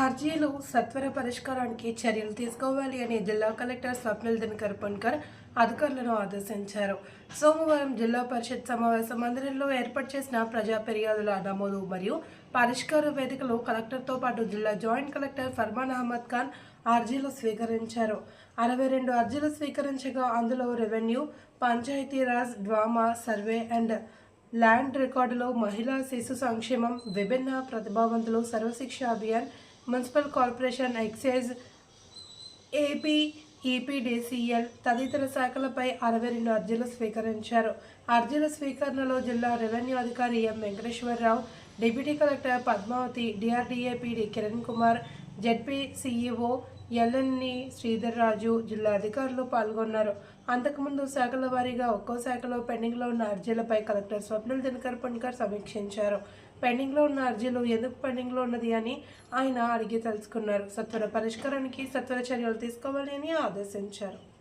అర్జీలు సత్వర పరిష్కారానికి చర్యలు తీసుకోవాలి అని జిల్లా కలెక్టర్ స్వప్నిల్ దినకర్ పన్కర్ అధికారులను ఆదేశించారు. సోమవారం జిల్లా పరిషత్ సమావేశ మందిరంలో ఏర్పాటు చేసిన ప్రజా ఫిర్యాదుల నమోదు మరియు పరిష్కార వేదికలో కలెక్టర్తో పాటు జిల్లా జాయింట్ కలెక్టర్ ఫర్మాన్ అహ్మద్ ఖాన్ అర్జీలు స్వీకరించారు. అరవై రెండు అర్జీలు స్వీకరించగా అందులో revenue Panchayati Raj DWMA survey and land రికార్డులో మహిళా శిశు సంక్షేమం విభిన్న ప్రతిభావంతులు Sarva Shiksha Abhiyan municipal corporation excise AP EPDCL తదితర శాఖలపై అరవై రెండు అర్జీలు స్వీకరించారు. అర్జీల స్వీకరణలో జిల్లా రెవెన్యూ అధికారి M Venkateswara Rao deputy collector Padmavati DRDA PD Kiran Kumar ZP CEO ఎల్ఎన్ని Sridhar Raju జిల్లా అధికారులు పాల్గొన్నారు. అంతకుముందు శాఖల వారీగా ఒక్కో శాఖలో పెండింగ్లో ఉన్న అర్జీలపై కలెక్టర్ స్వప్నిల్ దినకర్ పన్కర్ సమీక్షించారు. పెండింగ్లో ఉన్న అర్జీలు ఎందుకు పెండింగ్లో ఉన్నది అని ఆయన అడిగి తెలుసుకున్నారు. సత్వర పరిష్కారానికి సత్వర చర్యలు తీసుకోవాలి అని ఆదేశించారు.